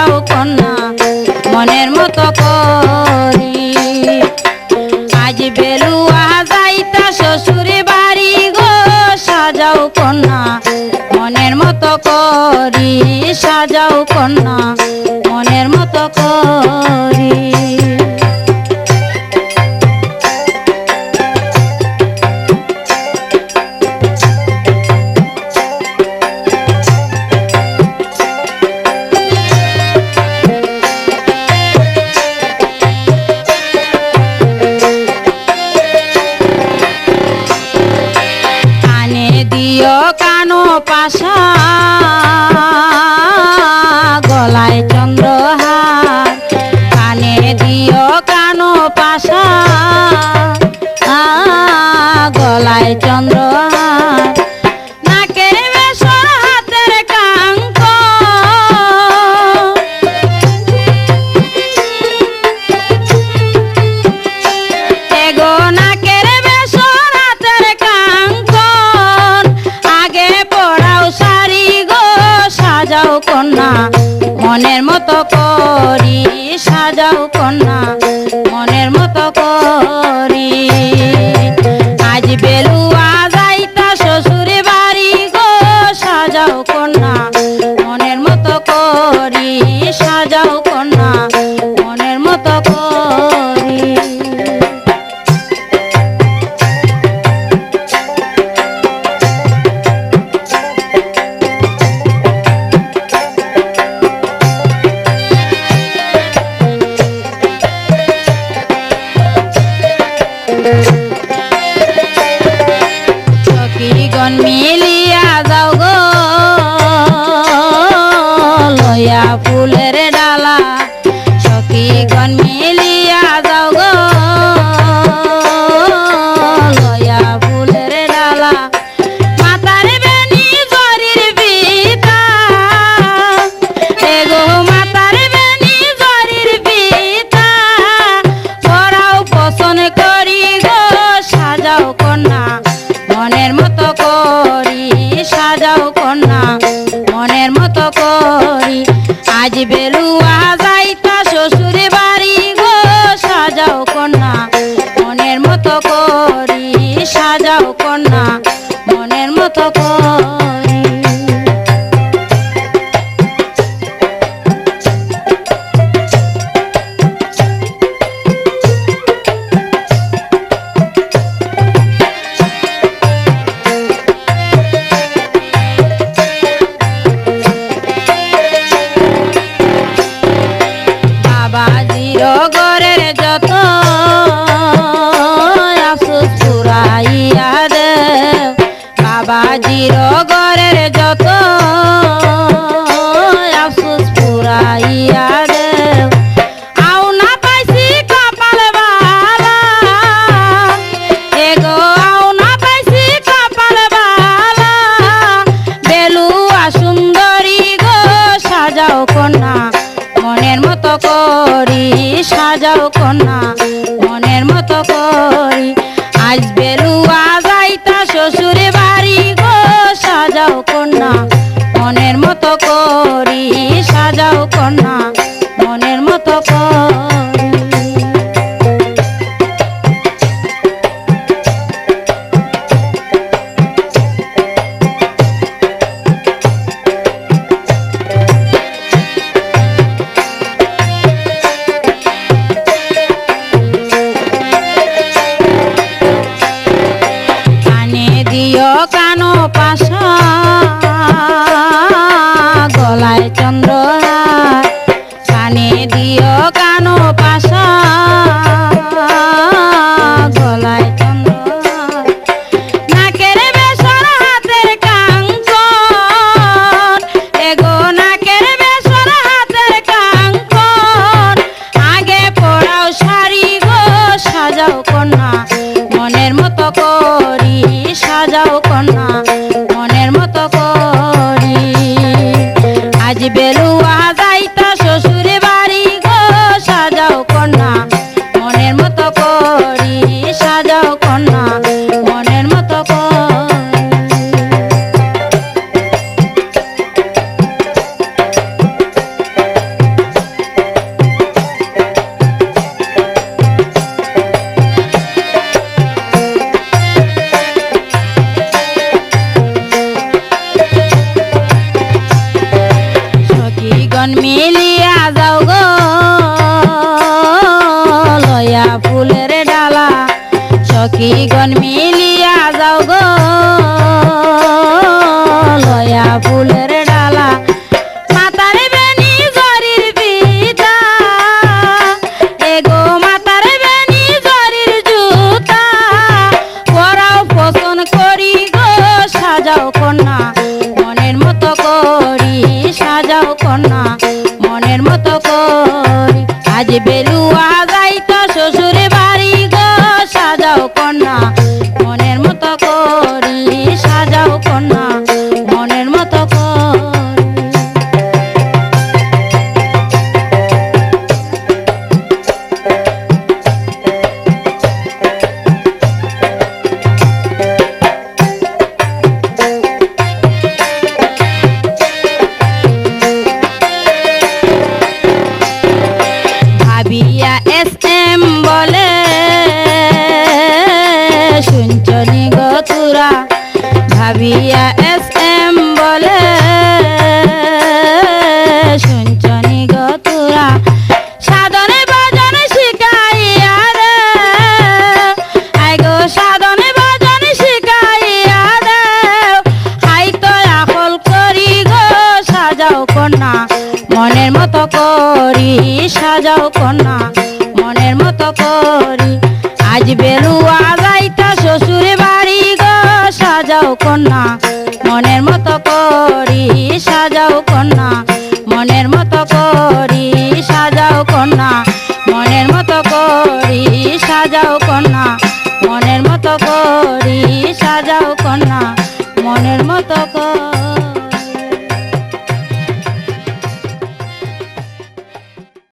দাও কন্যা, মনের মতো করি। আজ বেলুয়া যাইতা, শ্বশুরে বাড়ি গো সাজাও কন্যা, মনের মতো করি, সাজাও কন্যা, মনের মতো করি। pasa মনের মতো কর। মন মিলিয়া যাও গো লয়া ফুলের যত আসুস পুরাইয়া দে বাবাজির গরের যত করি, সাজাও কন্যা মনের মতো করি। আজ বেলুয়া যাইতা শ্বশুরে বাড়ি গো, সাজাও কন্যা মনের মতো করি, সাজাও কন্যা মনের মতো করি। চন্দ্র সাজাও কন্যা মনের মতো করি সাজাও কন্যা মনের মতো করি। আজ বেলুয়া শুনছনি গো ভাবিয়া এস এম বলে। শুনছনি গো সাধনে বাজনে শিখাইয়া রে আই গো সাধনে বাজনে শিখাইয়া রে হাই তো আকল করি গো, সাজাও কন্যা। মনের মতো করি, সাজাও কন্যা। মনের মতো করি, আজ বেলুয়া যাইতা মতো করি, সাজাও কন্যা। মনের মতো করি, সাজাও কন্যা। মনের মতো করি, সাজাও কন্যা। মনের মতো করি, সাজাও কন্যা। মনের মতো করি